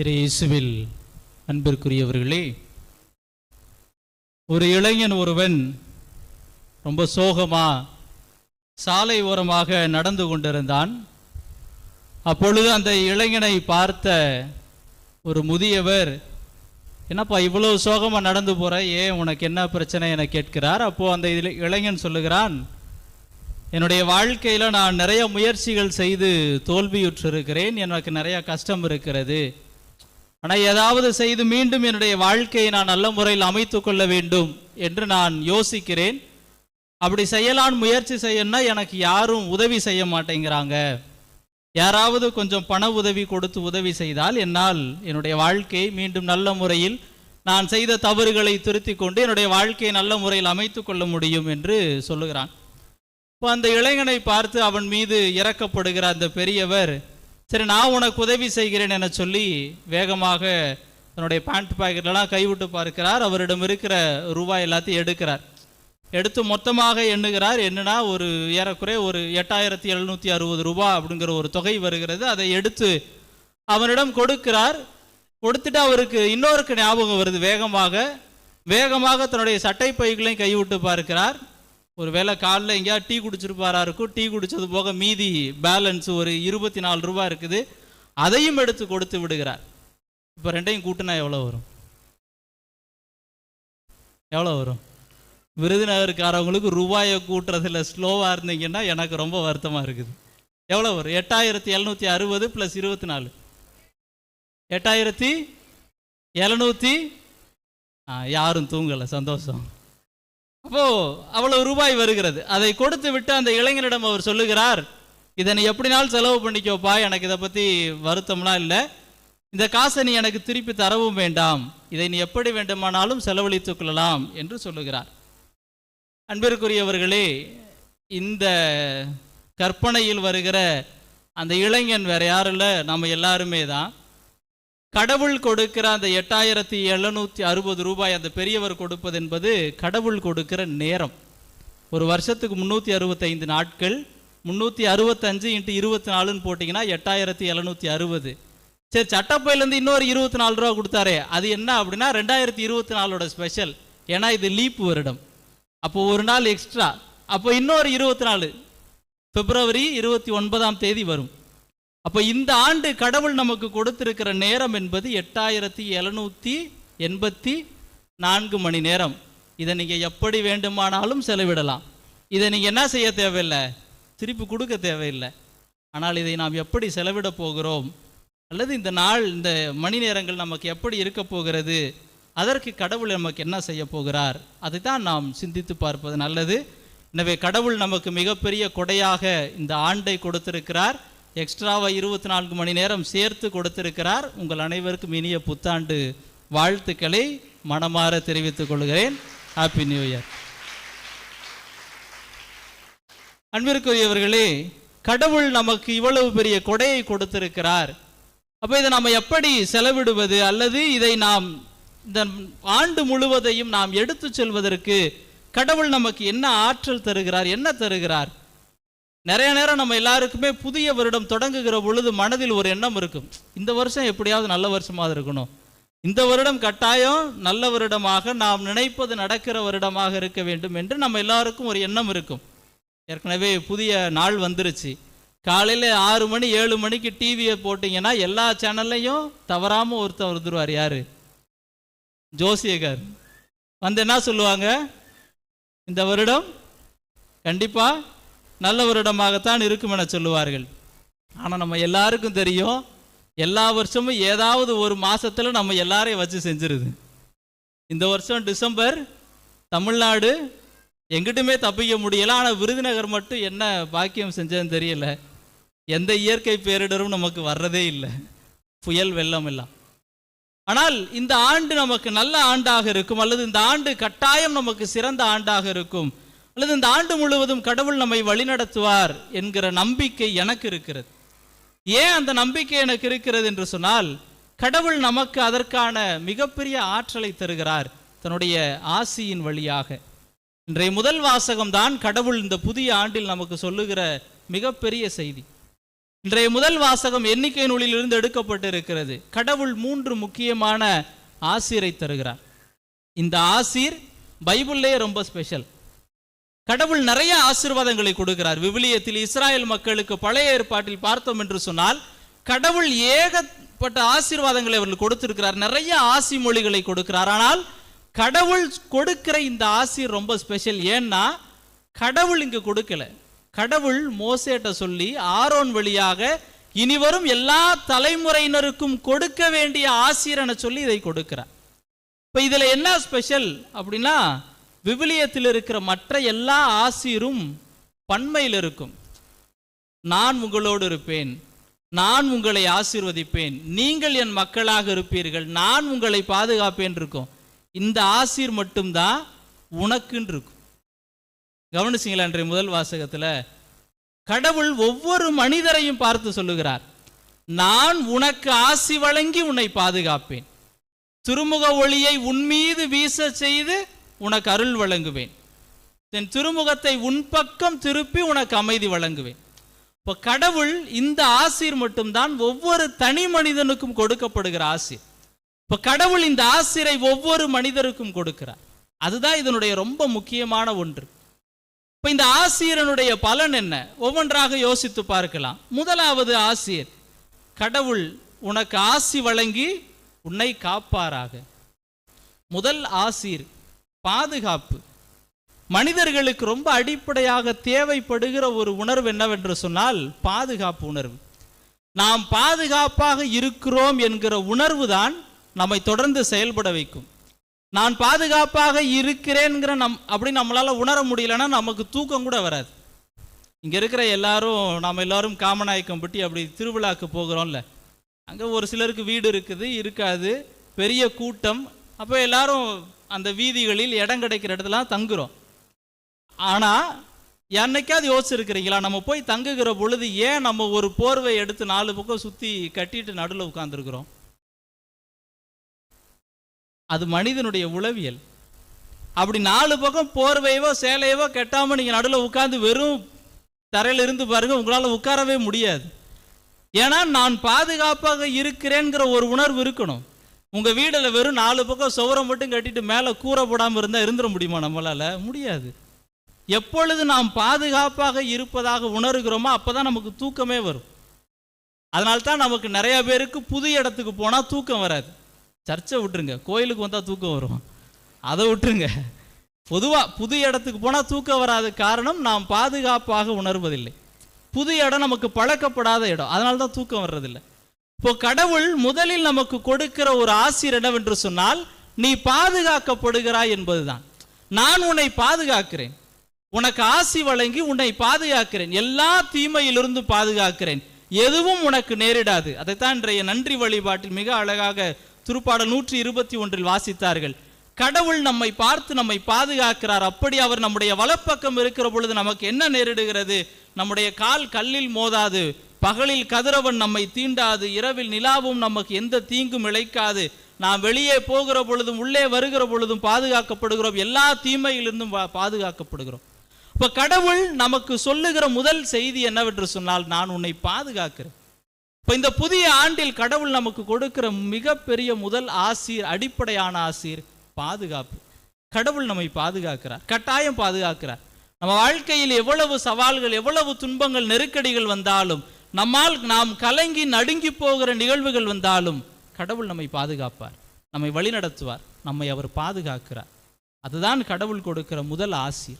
இறை இயேசுவில் அன்பிற்குரியவர்களே ஒரு இளைஞன் ஒருவன் ரொம்ப சோகமாக சாலை ஓரமாக நடந்து கொண்டிருந்தான். அப்பொழுது அந்த இளைஞனை பார்த்த ஒரு முதியவர் என்னப்பா இவ்வளவு சோகமாக நடந்து போகிற ஏன் உனக்கு என்ன பிரச்சனை? என கேட்கிறார். அப்போது அந்த இளைஞன் சொல்லுகிறான் என்னுடைய வாழ்க்கையில் நான் நிறைய முயற்சிகள் செய்து தோல்வியுற்றிருக்கிறேன். எனக்கு நிறையா கஷ்டம் இருக்கிறது. ஆனால் ஏதாவது செய்து மீண்டும் என்னுடைய வாழ்க்கையை நான் நல்ல முறையில் அமைத்து கொள்ள வேண்டும் என்று நான் யோசிக்கிறேன். அப்படி செய்யலான் முயற்சி செய்யணும்னா எனக்கு யாரும் உதவி செய்ய மாட்டேங்கிறாங்க. யாராவது கொஞ்சம் பண உதவி கொடுத்து உதவி செய்தால் என்னால் என்னுடைய வாழ்க்கையை மீண்டும் நல்ல முறையில் நான் செய்த தவறுகளை திருத்திக் கொண்டு என்னுடைய வாழ்க்கையை நல்ல முறையில் அமைத்து கொள்ள முடியும் என்று சொல்லுகிறான். இப்போ அந்த இளைஞனை பார்த்து அவன் மீது இறக்கப்படுகிற அந்த பெரியவர் சரி நான் உனக்கு உதவி செய்கிறேன் என சொல்லி வேகமாக தன்னுடைய பேண்ட் பாக்கெட்லாம் கைவிட்டு பார்க்கிறார். அவரிடம் இருக்கிற ரூபாய் எல்லாத்தையும் எடுக்கிறார். எடுத்து மொத்தமாக எண்ணுகிறார். என்னன்னா ஒரு ஏறக்குறைய ஒரு எட்டாயிரத்தி எழுநூற்றி அறுபது ரூபா அப்படிங்கிற ஒரு தொகை வருகிறது. அதை எடுத்து அவனிடம் கொடுக்கிறார். கொடுத்துட்டு அவருக்கு இன்னொருக்கு ஞாபகம் வருது. வேகமாக வேகமாக தன்னுடைய சட்டை பைகளையும் கைவிட்டு பார்க்கிறார். ஒருவேளை காலைல எங்கேயா டீ குடிச்சிருப்பாரா இருக்கும் டீ குடித்தது போக மீதி பேலன்ஸ் ஒரு இருபத்தி நாலு ரூபா இருக்குது. அதையும் எடுத்து கொடுத்து விடுகிறார். இப்போ ரெண்டையும் கூட்டினா எவ்வளோ வரும்? எவ்வளோ வரும்? விருதுநகருக்காரவங்களுக்கு ரூபாயை கூட்டுறதுல ஸ்லோவாக இருந்தீங்கன்னா எனக்கு ரொம்ப வருத்தமாக இருக்குது. எவ்வளோ வரும்? எட்டாயிரத்தி எழுநூற்றி அறுபது ப்ளஸ் இருபத்தி நாலு எட்டாயிரத்தி எழுநூற்றி யாரும் தூங்கலை சந்தோஷம். அப்போ அவ்வளவு ரூபாய் வருகிறது. அதை கொடுத்து விட்டு அந்த இளைஞனிடம் அவர் சொல்லுகிறார் இதை நீ எப்படினாலும் செலவு பண்ணிக்கோப்பா எனக்கு இதை பற்றி வருத்தம்லாம் இல்லை. இந்த காசை நீ எனக்கு திருப்பி தரவும் வேண்டாம். இதை நீ எப்படி வேண்டுமானாலும் செலவழித்துக் கொள்ளலாம் என்று சொல்லுகிறார். அன்பிற்குரியவர்களே இந்த கற்பனையில் வருகிற அந்த இளைஞன் வேற யாரும் இல்லை நம்ம எல்லாருமே தான். கடவுள் கொடுக்கிற அந்த எட்டாயிரத்தி எழுநூற்றி அறுபது ரூபாய் அந்த பெரியவர் கொடுப்பது என்பது கடவுள் கொடுக்கிற நேரம். ஒரு வருஷத்துக்கு முந்நூற்றி அறுபத்தைந்து நாட்கள் முந்நூற்றி அறுபத்தஞ்சு இன்ட்டு இருபத்தி நாலுன்னு போட்டிங்கன்னா எட்டாயிரத்தி எழுநூற்றி அறுபது. சரி சட்டப்பையிலேருந்து இன்னொரு இருபத்தி நாலு ரூபா கொடுத்தாரே அது என்ன அப்படின்னா ரெண்டாயிரத்தி இருபத்தி நாலோட ஸ்பெஷல் ஏன்னா இது லீப் வருடம். அப்போ ஒரு நாள் எக்ஸ்ட்ரா அப்போ இன்னொரு இருபத்தி நாலு. பிப்ரவரி இருபத்தி ஒன்பதாம் தேதி வரும். அப்போ இந்த ஆண்டு கடவுள் நமக்கு கொடுத்திருக்கிற நேரம் என்பது எட்டாயிரத்தி எழுநூற்றி எண்பத்தி நான்கு மணி நேரம். இதை நீங்கள் எப்படி வேண்டுமானாலும் செலவிடலாம். இதை நீங்கள் என்ன செய்ய தேவையில்லை? திருப்பி கொடுக்க தேவையில்லை. ஆனால் இதை நாம் எப்படி செலவிட போகிறோம்? அல்லது இந்த நாள் இந்த மணி நேரங்கள் நமக்கு எப்படி இருக்க போகிறது? அதற்கு கடவுள் நமக்கு என்ன செய்ய போகிறார்? அதை தான் நாம் சிந்தித்து பார்ப்பது நல்லது. எனவே கடவுள் நமக்கு மிகப்பெரிய கொடையாக இந்த ஆண்டை கொடுத்திருக்கிறார். எக்ஸ்ட்ராவாக இருபத்தி நான்கு மணி நேரம் சேர்த்து கொடுத்திருக்கிறார். உங்கள் அனைவருக்கும் இனிய புத்தாண்டு வாழ்த்துக்களை மனமாற தெரிவித்துக் கொள்கிறேன். ஹாப்பி நியூ இயர் அன்பிற்குரியவர்களே கடவுள் நமக்கு இவ்வளவு பெரிய கொடையை கொடுத்திருக்கிறார். அப்போ இதை நாம் எப்படி செலவிடுவது? அல்லது இதை நாம் இந்த ஆண்டு முழுவதையும் நாம் எடுத்துச் செல்வதற்கு கடவுள் நமக்கு என்ன ஆற்றல் தருகிறார்? என்ன தருகிறார்? நிறைய நேரம் நம்ம எல்லாருக்குமே புதிய வருடம் தொடங்குகிற பொழுது மனதில் ஒரு எண்ணம் இருக்கும். இந்த வருஷம் எப்படியாவது நல்ல வருஷமாக இருக்கணும். இந்த வருடம் கட்டாயம் நல்ல வருடமாக நாம் நினைப்பது நடக்கிற வருடமாக இருக்க வேண்டும் என்று நம்ம எல்லாருக்கும் ஒரு எண்ணம் இருக்கும். ஏற்கனவே புதிய நாள் வந்துருச்சு. காலையில் ஆறு மணி ஏழு மணிக்கு டிவியை போட்டிங்கன்னா எல்லா சேனல்லையும் தவறாமல் ஒருத்தர் வந்துருவார். யார்? ஜோசியகர் வந்து என்ன சொல்லுவாங்க? இந்த வருடம் கண்டிப்பாக நல்ல வருடமாகத்தான் இருக்கும் என சொல்லுவார்கள். ஆனால் நம்ம எல்லாருக்கும் தெரியும் எல்லா வருஷமும் ஏதாவது ஒரு மாதத்தில் நம்ம எல்லாரையும் வச்சு செஞ்சிருது. இந்த வருஷம் டிசம்பர் தமிழ்நாடு எங்கிட்டுமே தப்பிக்க முடியலை. ஆனால் விருதுநகர் மட்டும் என்ன பாக்கியம் செஞ்சதுன்னு தெரியல. எந்த இயற்கை பேரிடரும் நமக்கு வர்றதே இல்லை. புயல் வெள்ளம் எல்லாம். ஆனால் இந்த ஆண்டு நமக்கு நல்ல ஆண்டாக இருக்கும் அல்லது இந்த ஆண்டு கட்டாயம் நமக்கு சிறந்த ஆண்டாக இருக்கும். அல்லது இந்த ஆண்டு முழுவதும் கடவுள் நம்மை வழிநடத்துவார் என்கிற நம்பிக்கை எனக்கு இருக்கிறது. ஏன் அந்த நம்பிக்கை எனக்கு இருக்கிறது என்று சொன்னால் கடவுள் நமக்கு அதற்கான மிகப்பெரிய ஆற்றலை தருகிறார் தன்னுடைய ஆசியின் வழியாக. இன்றைய முதல் வாசகம்தான் கடவுள் இந்த புதிய ஆண்டில் நமக்கு சொல்லுகிற மிகப்பெரிய செய்தி. இன்றைய முதல் வாசகம் எண்ணிக்கை நூலிலிருந்து எடுக்கப்பட்டு எடுக்கப்பட்டிருக்கிறது. கடவுள் மூன்று முக்கியமான ஆசிரை தருகிறார். இந்த ஆசீர் பைபிள்லே ரொம்ப ஸ்பெஷல். கடவுள் நிறைய ஆசீர்வாதங்களை கொடுக்கிறார். விவிலியத்தில் இஸ்ராயல் மக்களுக்கு பழைய ஏற்பாட்டில் பார்த்தோம் என்று சொன்னால் கடவுள் ஏகப்பட்ட ஆசீர்வாதங்களை அவர்கள் கொடுத்திருக்கிறார். நிறைய ஆசி மொழிகளை கொடுக்கிறார். ஆனால் கடவுள் கொடுக்கிற இந்த ஆசீர் ரொம்ப ஸ்பெஷல் ஏன்னா கடவுள் இங்கு கொடுக்கல. கடவுள் மோசேட்ட சொல்லி ஆரோன் வழியாக இனிவரும் எல்லா தலைமுறையினருக்கும் கொடுக்க வேண்டிய ஆசிரியனை சொல்லி இதை கொடுக்கிறார். இப்போ இதுல என்ன ஸ்பெஷல் அப்படின்னா விவிலியத்தில் இருக்கிற மற்ற எல்லா ஆசீரும் பண்மையில் இருக்கும் நான் உங்களோடு இருப்பேன். நான் உங்களை ஆசீர்வதிப்பேன். நீங்கள் என் மக்களாக இருப்பீர்கள். நான் உங்களை பாதுகாப்பேன் இருக்கும். இந்த ஆசீர் மட்டும்தான் உனக்குன்னு இருக்கும் கவனிச்சிங்களா அன்றைய முதல் வாசகத்துல? கடவுள் ஒவ்வொரு மனிதரையும் பார்த்து சொல்லுகிறார். நான் உனக்கு ஆசி வழங்கி உன்னை பாதுகாப்பேன். திருமுக ஒளியை உன்மீது வீச செய்து உனக்கு அருள் வழங்குவேன். என் திருமுகத்தை உன் பக்கம் திருப்பி உனக்கு அமைதி வழங்குவேன். இப்போ கடவுள் இந்த ஆசீர் மட்டும்தான் ஒவ்வொரு தனி மனிதனுக்கும் கொடுக்கப்படுகிற ஆசீர். இப்போ கடவுள் இந்த ஆசிரை ஒவ்வொரு மனிதருக்கும் கொடுக்கிறார். அதுதான் இதனுடைய ரொம்ப முக்கியமான ஒன்று. இப்போ இந்த ஆசிரியனுடைய பலன் என்ன? ஒவ்வொன்றாக யோசித்து பார்க்கலாம். முதலாவது ஆசிரியர் கடவுள் உனக்கு ஆசி வழங்கி உன்னை காப்பாராக. முதல் ஆசீர் பாதுகாப்பு. மனிதர்களுக்கு ரொம்ப அடிப்படையாக தேவைப்படுகிற ஒரு உணர்வு என்னவென்று சொன்னால் பாதுகாப்பு உணர்வு. நாம் பாதுகாப்பாக இருக்கிறோம் என்கிற உணர்வு தான் நம்மை தொடர்ந்து செயல்பட வைக்கும். நான் பாதுகாப்பாக இருக்கிறேங்கிற நம் அப்படி நம்மளால் உணர முடியலன்னா நமக்கு தூக்கம் கூட வராது. இங்கே இருக்கிற எல்லாரும் நாம் எல்லாரும் காமநாயக்கம்பட்டி அப்படி திருவிழாக்கு போகிறோம்ல. அங்கே ஒரு சிலருக்கு வீடு இருக்குது இருக்காது பெரிய கூட்டம். அப்போ எல்லாரும் அந்த வீதிகளில் இடம் கிடைக்கிற இடத்துல தங்குறோம். ஆனால் என்னைக்காவது யோசிச்சிருக்கிறீங்களா? நம்ம போய் தங்குகிற பொழுது ஏன் நம்ம ஒரு போர்வை எடுத்து நாலு பக்கம் சுற்றி கட்டிட்டு நடுவில் உட்காந்துருக்குறோம் அது மனிதனுடைய உளவியல். அப்படி நாலு பக்கம் போர்வையவோ சேலையவோ கெட்டாமல் நீங்கள் நடுவில் உட்காந்து வெறும் தரையில் இருந்து பாருங்க உங்களால் உட்காரவே முடியாது. ஏன்னா நான் பாதுகாப்பாக இருக்கிறேங்கிற ஒரு உணர்வு இருக்கணும். உங்கள் வீடில் வெறும் நாலு பக்கம் சுவரம் மட்டும் கட்டிட்டு மேலே கூரை போடாமல் இருந்தால் இருந்துட முடியுமா நம்மளால? முடியாது. எப்பொழுது நாம் பாதுகாப்பாக இருப்பதாக உணர்கிறோமோ அப்போ தான் நமக்கு தூக்கமே வரும். அதனால தான் நமக்கு நிறைய பேருக்கு புது இடத்துக்கு போனால் தூக்கம் வராது. சர்ச்சை விட்டுருங்க. கோயிலுக்கு வந்தால் தூக்கம் வரும். அதை விட்டுருங்க. பொதுவாக புது இடத்துக்கு போனால் தூக்கம் வராத காரணம் நாம் பாதுகாப்பாக உணர்வதில்லை. புது இடம் நமக்கு பழக்கப்படாத இடம். அதனால தான் தூக்கம் வர்றதில்லை. இப்போ கடவுள் முதலில் நமக்கு கொடுக்கிற ஒரு ஆசிரியர் என்னவென்று சொன்னால் நீ பாதுகாக்கப்படுகிறாய் என்பதுதான். நான் உன்னை பாதுகாக்கிறேன். உனக்கு ஆசி வழங்கி உன்னை பாதுகாக்கிறேன். எல்லா தீமையிலிருந்து பாதுகாக்கிறேன். எதுவும் உனக்கு நேரிடாது. அதைத்தான் இன்றைய நன்றி வழிபாட்டில் மிக அழகாக திருப்பாடல் நூற்றி இருபத்தி ஒன்றில் வாசித்தார்கள். கடவுள் நம்மை பார்த்து நம்மை பாதுகாக்கிறார். அப்படி அவர் நம்முடைய வலப்பக்கம் இருக்கிற பொழுது நமக்கு என்ன நேரிடுகிறது? நம்முடைய கால் கல்லில் மோதாது. பகலில் கதிரவன் நம்மை தீண்டாது இரவில் நிலாவும் நமக்கு எந்த தீங்கும் இழைக்காது. நாம் வெளியே போகிற பொழுதும் உள்ளே வருகிற பொழுதும் பாதுகாக்கப்படுகிறோம். எல்லா தீமையிலிருந்தும் பாதுகாக்கப்படுகிறோம். இப்ப கடவுள் நமக்கு சொல்லுகிற முதல் செய்தி என்னவென்று சொன்னால் நான் உன்னை பாதுகாக்கிறேன். இப்ப இந்த புதிய ஆண்டில் கடவுள் நமக்கு கொடுக்கிற மிகப்பெரிய முதல் ஆசீர் அடிப்படையான ஆசீர் பாதுகாப்பு. கடவுள் நம்மை பாதுகாக்கிறார் கட்டாயம் பாதுகாக்கிறார். நம்ம வாழ்க்கையில் எவ்வளவு சவால்கள் எவ்வளவு துன்பங்கள் நெருக்கடிகள் வந்தாலும் நம்மால் நாம் கலங்கி நடுங்கி போகிற நிகழ்வுகள் வந்தாலும் கடவுள் நம்மை பாதுகாப்பார். நம்மை வழிநடத்துவார். நம்மை அவர் பாதுகாக்கிறார். அதுதான் கடவுள் கொடுக்கிற முதல் ஆசீர்.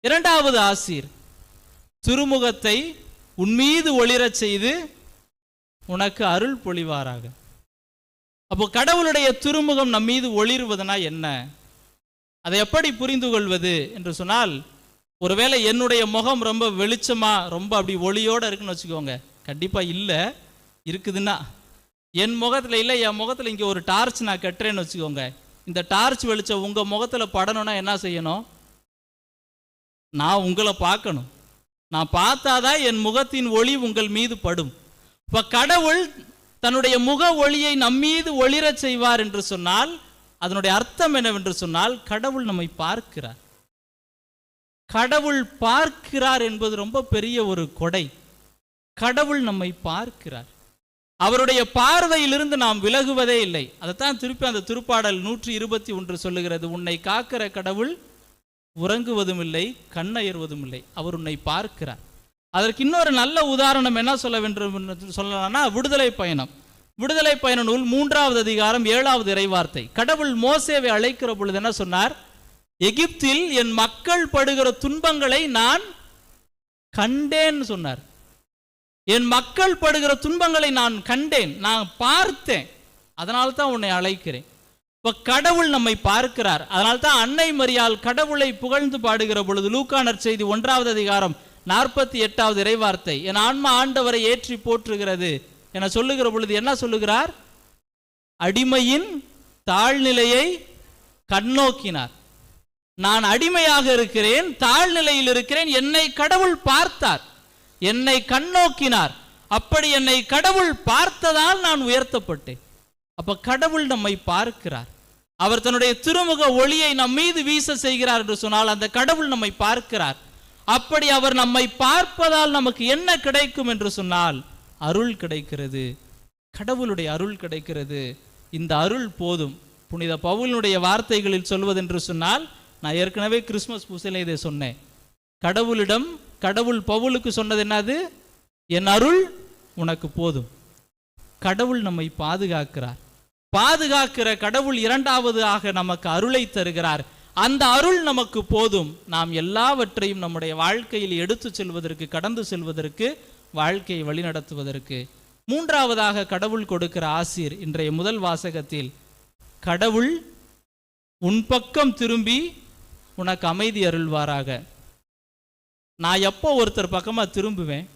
இரண்டாவது ஆசீர் திருமுகத்தை உன்மீது ஒளிரச் செய்து உனக்கு அருள் பொழிவாராக. அப்போ கடவுளுடைய திருமுகம் நம் மீது ஒளிர்வதுனா என்ன? அதை எப்படி புரிந்து கொள்வது என்று சொன்னால் ஒருவேளை என்னுடைய முகம் ரொம்ப வெளிச்சமா ரொம்ப அப்படி ஒளியோட இருக்குன்னு வச்சுக்கோங்க. கண்டிப்பா இல்லை. இருக்குதுன்னா என் முகத்துல இல்லை என் முகத்துல இங்கே ஒரு டார்ச் நான் கட்டுறேன்னு வச்சுக்கோங்க. இந்த டார்ச் வெளிச்சம் உங்க முகத்துல படணும்னா என்ன செய்யணும்? நான் உங்களை பார்க்கணும். நான் பார்த்தாதான் என் முகத்தின் ஒளி உங்கள் மீது படும். இப்ப கடவுள் தன்னுடைய முக ஒளியை நம்மீது ஒளிரச் செய்வார் என்று சொன்னால் அதனுடைய அர்த்தம் என்னவென்று சொன்னால் கடவுள் நம்மை பார்க்கிறார். கடவுள் பார்க்கிறார் என்பது ரொம்ப பெரிய ஒரு கொடை. கடவுள் நம்மை பார்க்கிறார். அவருடைய பார்வையிலிருந்து நாம் விலகுவதே இல்லை. அதைத்தான் திருப்பி அந்த திருப்பாடல் நூற்றி இருபத்தி ஒன்று சொல்லுகிறது. உன்னை காக்கிற கடவுள் உறங்குவதும் இல்லை கண்ணயர்வதும் இல்லை. அவர் உன்னை பார்க்கிறார். அதற்கு இன்னொரு நல்ல உதாரணம் என்ன சொல்ல வேண்டும் என்று சொல்லலாம்னா விடுதலை பயணம். விடுதலை பயண நூல் மூன்றாவது அதிகாரம் ஏழாவது இறைவார்த்தை. கடவுள் மோசேவை அழைக்கிற பொழுது என்ன சொன்னார்? எகிப்தில் என் மக்கள் படுகிற துன்பங்களை நான் கண்டேன்னு சொன்னார். என் மக்கள் படுகிற துன்பங்களை நான் கண்டேன் நான் பார்த்தேன். அதனால தான் உன்னை அழைக்கிறேன். இப்ப கடவுள் நம்மை பார்க்கிறார். அதனால தான் அன்னை மரியால் கடவுளை புகழ்ந்து பாடுகிற பொழுது லூக்கானர் செய்தி ஒன்றாவது அதிகாரம் நாற்பத்தி எட்டாவது இறைவார்த்தை என் ஆன்மா ஆண்டவரை ஏற்றி போற்றுகிறது என சொல்லுகிற பொழுது என்ன சொல்லுகிறார்? அடிமையின் தாழ்நிலையை கண்ணோக்கினார். நான் அடிமையாக இருக்கிறேன் தாழ்நிலையில் இருக்கிறேன் என்னை கடவுள் பார்த்தார் என்னை கண்ணோக்கினார். அப்படி என்னை கடவுள் பார்த்ததால் நான் உயர்த்தப்பட்டேன். அப்ப கடவுள் நம்மை பார்க்கிறார். அவர் தன்னுடைய திருமுக ஒளியை நம் மீது வீச செய்கிறார் என்று சொன்னால் அந்த கடவுள் நம்மை பார்க்கிறார். அப்படி அவர் நம்மை பார்ப்பதால் நமக்கு என்ன கிடைக்கும் என்று சொன்னால் அருள் கிடைக்கிறது. கடவுளுடைய அருள் கிடைக்கிறது. இந்த அருள் போதும். புனித பவுலினுடைய வார்த்தைகளில் சொல்வதென்று சொன்னால் நான் ஏற்கனவே கிறிஸ்மஸ் பூசையில் இதை சொன்னேன். கடவுளிடம் கடவுள் பவுலுக்கு சொன்னது என்னது? என் அருள் உனக்கு போதும். கடவுள் நம்மை பாதுகாக்கிறார். பாதுகாக்கிற கடவுள் இரண்டாவது ஆக நமக்கு அருளை தருகிறார். அந்த அருள் நமக்கு போதும். நாம் எல்லாவற்றையும் நம்முடைய வாழ்க்கையில் எடுத்து செல்வதற்கு கடந்து செல்வதற்கு வாழ்க்கையை வழிநடத்துவதற்கு. மூன்றாவதாக கடவுள் கொடுக்கிற ஆசிர் இன்றைய முதல் வாசகத்தில் கடவுள் உன் பக்கம் திரும்பி உனக்கு அமைதி அருள்வாராக. நான் எப்போ ஒருத்தர் பக்கமாக திரும்புவேன்?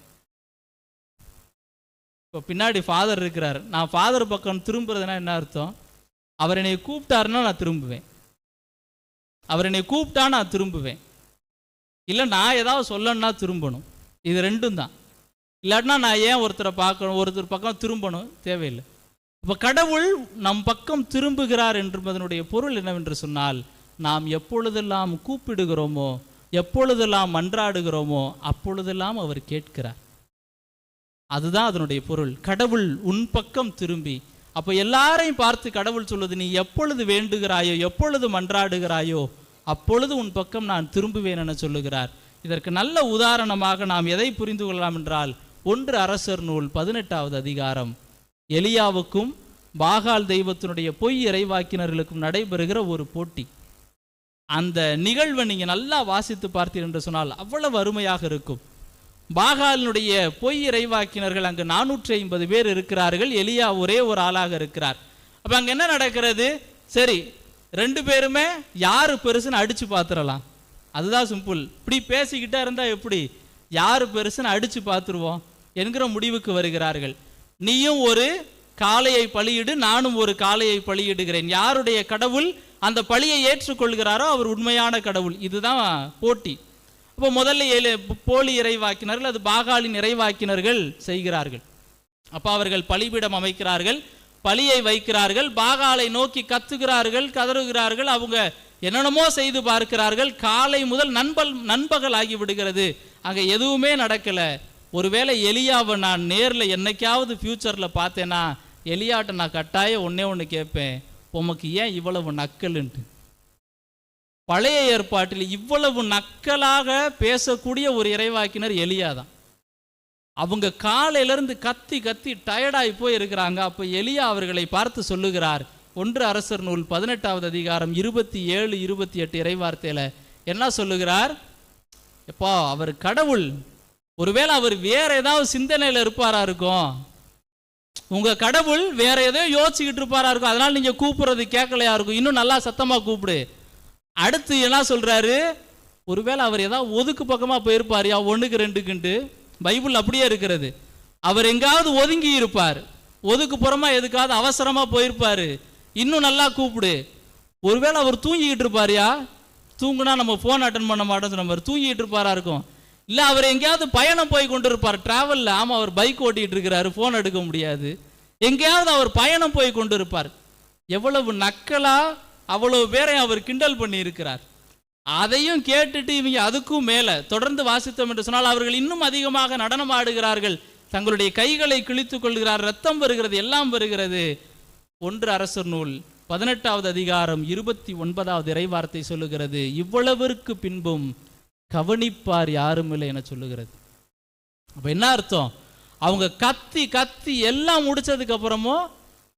இப்போ பின்னாடி ஃபாதர் இருக்கிறார். நான் ஃபாதர் பக்கம் திரும்புறதுனா என்ன அர்த்தம்? அவர் என்னை கூப்பிட்டாருன்னா நான் திரும்புவேன். அவர் என்னை கூப்பிட்டா நான் திரும்புவேன். இல்லை நான் ஏதாவது சொல்லணும்னா திரும்பணும். இது ரெண்டும் தான். இல்லாட்டினா நான் ஏன் ஒருத்தரை பார்க்கணும்? ஒருத்தர் பக்கம் திரும்பணும்? தேவையில்லை. இப்போ கடவுள் நம் பக்கம் திரும்புகிறார் என்பதனுடைய பொருள் என்னவென்று சொன்னால் நாம் எப்பொழுதெல்லாம் கூப்பிடுகிறோமோ எப்பொழுதெல்லாம் மன்றாடுகிறோமோ அப்பொழுதெல்லாம் அவர் கேட்கிறார். அதுதான் அதனுடைய பொருள். கடவுள் உன் பக்கம் திரும்பி அப்போ எல்லாரையும் பார்த்து கடவுள் சொல்வது நீ எப்பொழுது வேண்டுகிறாயோ எப்பொழுது மன்றாடுகிறாயோ அப்பொழுது உன் பக்கம் நான் திரும்புவேன் என சொல்லுகிறார். இதற்கு நல்ல உதாரணமாக நாம் எதை புரிந்து கொள்ளலாம் என்றால் ஒன்று அரசர் நூல் பதினெட்டாவது அதிகாரம். எலியாவுக்கும் பாகால் தெய்வத்தினுடைய பொய் இறைவாக்கினர்களுக்கும் நடைபெறுகிற ஒரு போட்டி. அந்த நிகழ்வை நீங்கள் நல்லா வாசித்து பார்த்தீர் என்று சொன்னால் அவ்வளவு அருமையாக இருக்கும். பாகாலினுடைய பொய் இறைவாக்கினர்கள் அங்கு நானூற்றி ஐம்பது பேர் இருக்கிறார்கள். எலியா ஒரே ஒரு ஆளாக இருக்கிறார். அப்போ அங்கே என்ன நடக்கிறது? சரி ரெண்டு பேருமே யார் பெருசுன்னு அடித்து பார்த்துடலாம் அதுதான் சிம்பிள். இப்படி பேசிக்கிட்டே இருந்தால் எப்படி? யார் பெருசுன்னு அடித்து பார்த்துருவோம் என்கிற முடிவுக்கு வருகிறார்கள். நீயும் ஒரு காளையை பலியிடு நானும் ஒரு காளையை பலியிடுகிறேன். யாருடைய கடவுள்? அந்த பழியை ஏற்றுக்கொள்கிறாரோ அவர் உண்மையான கடவுள். இதுதான் போட்டி. அப்போ முதல்ல ஏழு போலி இறைவாக்கினர்கள் அது பாகாலின் இறைவாக்கினர்கள் செய்கிறார்கள். அப்போ அவர்கள் பலிபீடம் அமைக்கிறார்கள் பலியை வைக்கிறார்கள் பாகாலை நோக்கி கத்துகிறார்கள் கதறுகிறார்கள் அவங்க என்னென்னமோ செய்து பார்க்கிறார்கள். காலை முதல் நண்பல் நண்பகல் ஆகிவிடுகிறது அங்கே எதுவுமே நடக்கலை. ஒருவேளை எலியாவை நான் நேரில் என்னைக்காவது ஃப்யூச்சரில் பார்த்தேன்னா எலியாட்ட நான் கட்டாயம் ஒன்றே ஒன்று கேட்பேன். உமக்கு ஏன் இவ்வளவு நக்கலுன்ட்டு பழைய ஏற்பாட்டில் இவ்வளவு நக்கலாக பேசக்கூடிய ஒரு இறைவாக்கினர் எலியா தான். அவங்க காலையிலேருந்து கத்தி கத்தி டயர்டாகி போய் இருக்கிறாங்க அப்போ எலியா அவர்களை பார்த்து சொல்லுகிறார் ஒன்று அரசர் நூல் பதினெட்டாவது அதிகாரம் இருபத்தி ஏழு இருபத்தி எட்டு இறைவார்த்தையில என்ன சொல்லுகிறார்? எப்பா அவர் கடவுள். ஒருவேளை அவர் வேற ஏதாவது சிந்தனையில இருப்பாரா இருக்கும்? உங்க கடவுள் வேற ஏதோ யோசிச்சுக்கிட்டு இருப்பாரா இருக்கும். அதனால நீங்க கூப்பிடுறது கேட்கலையா இருக்கும். இன்னும் நல்லா சத்தமா கூப்பிடு. அடுத்து என்ன சொல்றாரு? ஒருவேளை அவர் ஏதாவது ஒதுக்கு பக்கமா போயிருப்பாருயா? ஒண்ணுக்கு ரெண்டுக்குன்ட்டு. பைபிள் அப்படியே இருக்கிறது. அவர் எங்காவது ஒதுங்கி இருப்பார். ஒதுக்கு புறமா எதுக்காவது அவசரமா போயிருப்பாரு. இன்னும் நல்லா கூப்பிடு. ஒருவேளை அவர் தூங்கிக்கிட்டு இருப்பாருயா? தூங்குனா நம்ம ஃபோன் அட்டன் பண்ண மாட்டோம் சொன்ன மாதிரி தூங்கிட்டு இருப்பாரா இருக்கும். இல்லை அவர் எங்கேயாவது பயணம் போய் கொண்டு இருப்பார் ஆமாம் அவர் பைக் ஓட்டிகிட்டு இருக்கிறாரு ஃபோன் எடுக்க முடியாது. எங்கேயாவது அவர் பயணம் போய் கொண்டு இருப்பார் எவ்வளவு நக்கலா அவ்வளவு பேரை அவர் கிண்டல் பண்ணி இருக்கிறார். அதையும் கேட்டுட்டு இவங்க அதுக்கும் மேலே தொடர்ந்து வாசித்தோம் என்று சொன்னால் அவர்கள் இன்னும் அதிகமாக நடனம் ஆடுகிறார்கள். தங்களுடைய கைகளை கிழித்து கொள்கிறார் ரத்தம் வருகிறது எல்லாம் வருகிறது. ஒன்று அரசர் நூல் பதினெட்டாவது அதிகாரம் இருபத்தி ஒன்பதாவது இறைவார்த்தை சொல்லுகிறது இவ்வளவிற்கு பின்பும் கவனிப்பார் யாரும் இல்லை என சொல்லுகிறது. அப்போ என்ன அர்த்தம்? அவங்க கத்தி கத்தி எல்லாம் முடிச்சதுக்கு அப்புறமும்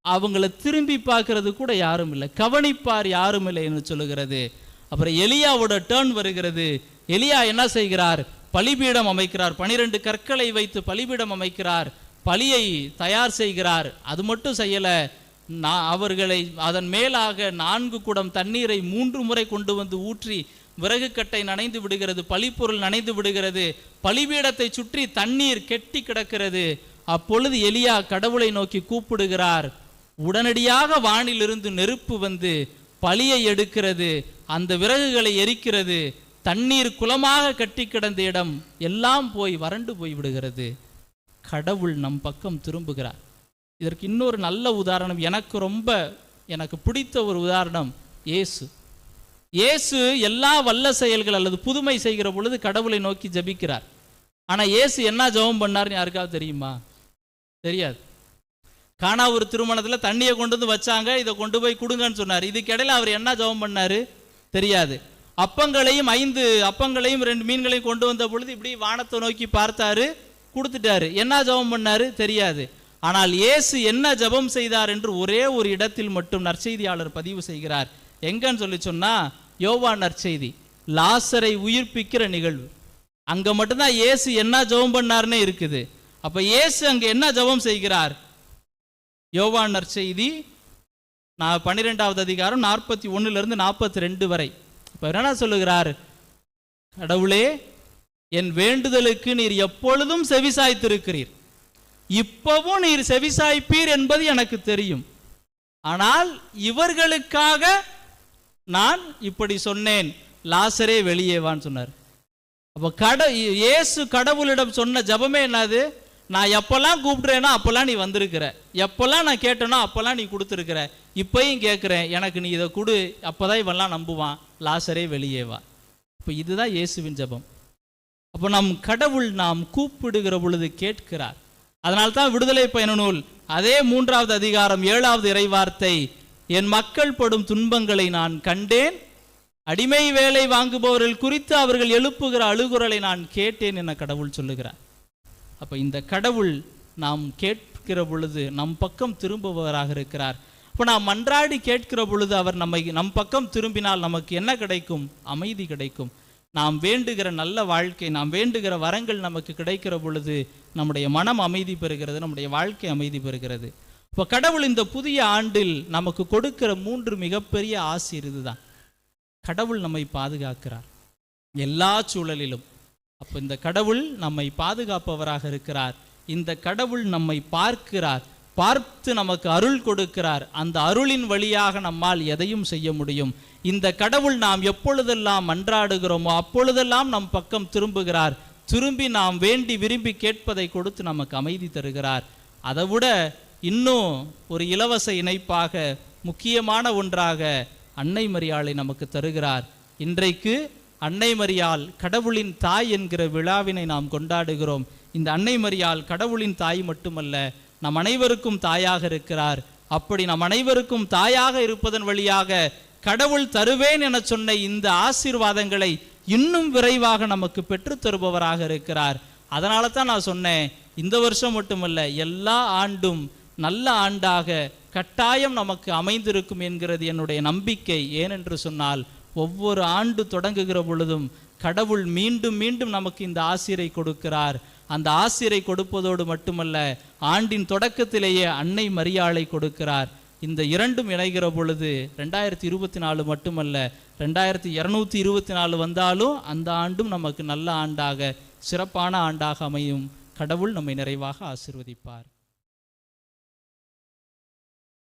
அவங்கள திரும்பி பார்க்கறது கூட யாரும் இல்லை. கவனிப்பார் யாரும் இல்லை என்று சொல்லுகிறது. அப்புறம் எலியாவோட டேர்ன் வருகிறது. எலியா என்ன செய்கிறார்? பலிபீடம் அமைக்கிறார். பனிரெண்டு கற்களை வைத்து பலிபீடம் அமைக்கிறார். பலியை தயார் செய்கிறார். அது மட்டும் செய்யலை. நான் அவர்களை அதன் மேலாக நான்கு குடம் தண்ணீரை மூன்று முறை கொண்டு வந்து ஊற்றி விறகு கட்டை நனைந்து விடுகிறது பழிப்பொருள் நனைந்து விடுகிறது பலிபீடத்தை சுற்றி தண்ணீர் கெட்டி கிடக்கிறது. அப்பொழுது எலியா கடவுளை நோக்கி கூப்பிடுகிறார் உடனடியாக வானிலிருந்து நெருப்பு வந்து பலியை எடுக்கிறது அந்த விறகுகளை எரிக்கிறது தண்ணீர் குளமாக கட்டி கிடந்த இடம் எல்லாம் போய் வறண்டு போய் விடுகிறது. கடவுள் நம் பக்கம் திரும்புகிறார். இதற்கு இன்னொரு நல்ல உதாரணம் எனக்கு ரொம்ப எனக்கு பிடித்த ஒரு உதாரணம் இயேசு இயேசு எல்லா வல்ல செயல்கள் அல்லது புதுமை செய்கிற பொழுது கடவுளை நோக்கி ஜெபிக்கிறார். ஆனால் இயேசு என்ன ஜெபம் பண்ணாருன்னு யாருக்காவது தெரியுமா? தெரியாது. காணா ஒரு திருமணத்தில் தண்ணியை கொண்டு வந்து வச்சாங்க இதை கொண்டு போய் கொடுங்கன்னு சொன்னார். இதுக்கிடையில் அவர் என்ன ஜெபம் பண்ணாரு? தெரியாது. அப்பங்களையும் ஐந்து அப்பங்களையும் ரெண்டு மீன்களையும் கொண்டு வந்த பொழுது இப்படி வானத்தை நோக்கி பார்த்தாரு கொடுத்துட்டாரு. என்ன ஜெபம் பண்ணாரு? தெரியாது. ஆனால் இயேசு என்ன ஜெபம் செய்தார் என்று ஒரே ஒரு இடத்தில் மட்டும் நற்செய்தியாளர் பதிவு செய்கிறார். எங்கன்னு சொல்லி சொன்னால் யோவான் நற்செய்தி லாசரை உயிர்ப்பிக்கிற நிகழ்வு. அங்கே மட்டும்தான் இயேசு என்ன ஜெபம் பண்ணாருன்னே இருக்குது. அப்போ இயேசு அங்கே என்ன ஜெபம் செய்கிறார்? யோவான் நற்செய்தி நான் பன்னிரெண்டாவது அதிகாரம் நாற்பத்தி இருந்து நாற்பத்தி ரெண்டு வரை. இப்போ என்ன சொல்லுகிறார்? கடவுளே என் வேண்டுதலுக்கு நீர் எப்பொழுதும் செவிசாய்த்திருக்கிறீர். இப்பவும் நீர் செவிசாய்ப்பீர் என்பது எனக்கு தெரியும். ஆனால் இவர்களுக்காக நான் இப்படி சொன்னேன் லாசரே வெளியே வான்னு சொன்னார். அப்போ கட இயேசு கடவுளிடம் சொன்ன ஜெபமே என்னது? நான் எப்போல்லாம் கூப்பிடுறேனோ அப்போல்லாம் நீ வந்திருக்கிற. எப்போல்லாம் நான் கேட்டேனோ அப்போல்லாம் நீ கொடுத்துருக்கிற. இப்பயும் கேட்குறேன் எனக்கு நீ இதை கொடு அப்போ தான் இவெல்லாம் நம்புவான். லாசரே வெளியே வா. இப்போ இதுதான் இயேசுவின் ஜெபம். அப்போ நம் கடவுள் நாம் கூப்பிடுகிற பொழுது கேட்கிறார். அதனால்தான் விடுதலை பயண நூல் அதே மூன்றாவது அதிகாரம் ஏழாவது இறைவார்த்தை என் மக்கள் படும் துன்பங்களை நான் கண்டேன். அடிமை வேலை வாங்குபவர்கள் குறித்து அவர்கள் எழுப்புகிற அழுகுறலை நான் கேட்டேன் என கடவுள் சொல்லுகிறார். அப்போ இந்த கடவுள் நாம் கேட்கிற பொழுது நம் பக்கம் திரும்புபவராக இருக்கிறார். அப்போ நாம் மன்றாடி கேட்கிற பொழுது அவர் நம்மை நம் பக்கம் திரும்பினால் நமக்கு என்ன கிடைக்கும்? அமைதி கிடைக்கும். நாம் வேண்டுகிற நல்ல வாழ்க்கை நாம் வேண்டுகிற வரங்கள் நமக்கு கிடைக்கிற பொழுது நம்முடைய மனம் அமைதி பெறுகிறது நம்முடைய வாழ்க்கை அமைதி பெறுகிறது. இப்போ கடவுள் இந்த புதிய ஆண்டில் நமக்கு கொடுக்கிற மூன்று மிகப்பெரிய ஆசி இதுதான். கடவுள் நம்மை பாதுகாக்கிறார். எல்லா சூழலிலும். அப்போ இந்த கடவுள் நம்மை பாதுகாப்பவராக இருக்கிறார். இந்த கடவுள் நம்மை பார்க்கிறார். பார்த்து நமக்கு அருள் கொடுக்கிறார். அந்த அருளின் வழியாக நம்மால் எதையும் செய்ய முடியும். இந்த கடவுள் நாம் எப்பொழுதெல்லாம் மன்றாடுகிறோமோ அப்பொழுதெல்லாம் நம் பக்கம் திரும்புகிறார். திரும்பி நாம் வேண்டி விரும்பி கேட்பதை கொடுத்து நமக்கு அமைதி தருகிறார். அதை விட இன்னும் ஒரு இலவச இணைப்பாக முக்கியமான ஒன்றாக அன்னை மரியாளை நமக்கு தருகிறார். இன்றைக்கு அன்னை மரியாள் கடவுளின் தாய் என்கிற விழாவினை நாம் கொண்டாடுகிறோம். இந்த அன்னை மரியாள் கடவுளின் தாய் மட்டுமல்ல நம் அனைவருக்கும் தாயாக இருக்கிறார். அப்படி நம் அனைவருக்கும் தாயாக இருப்பதன் வழியாக கடவுள் தருவேன் என சொன்ன இந்த ஆசீர்வாதங்களை இன்னும் விரைவாக நமக்கு பெற்று தருபவராக இருக்கிறார். அதனால தான் நான் சொன்னேன் இந்த வருஷம் மட்டுமல்ல எல்லா ஆண்டும் நல்ல ஆண்டாக கட்டாயம் நமக்கு அமைந்திருக்கும் என்கிறது என்னுடைய நம்பிக்கை. ஏனென்று சொன்னால் ஒவ்வொரு ஆண்டு தொடங்குகிற பொழுதும் கடவுள் மீண்டும் மீண்டும் நமக்கு இந்த ஆசிரை கொடுக்கிறார். அந்த ஆசிரை கொடுப்பதோடு மட்டுமல்ல ஆண்டின் தொடக்கத்திலேயே அன்னை மரியாளை கொடுக்கிறார். இந்த இரண்டும் இணைகிற பொழுது ரெண்டாயிரத்தி இருபத்தி நாலு மட்டுமல்ல ரெண்டாயிரத்தி இரநூத்தி இருபத்தி நாலு வந்தாலும் அந்த ஆண்டும் நமக்கு நல்ல ஆண்டாக சிறப்பான ஆண்டாக அமையும். கடவுள் நம்மை நிறைவாக ஆசிர்வதிப்பார்.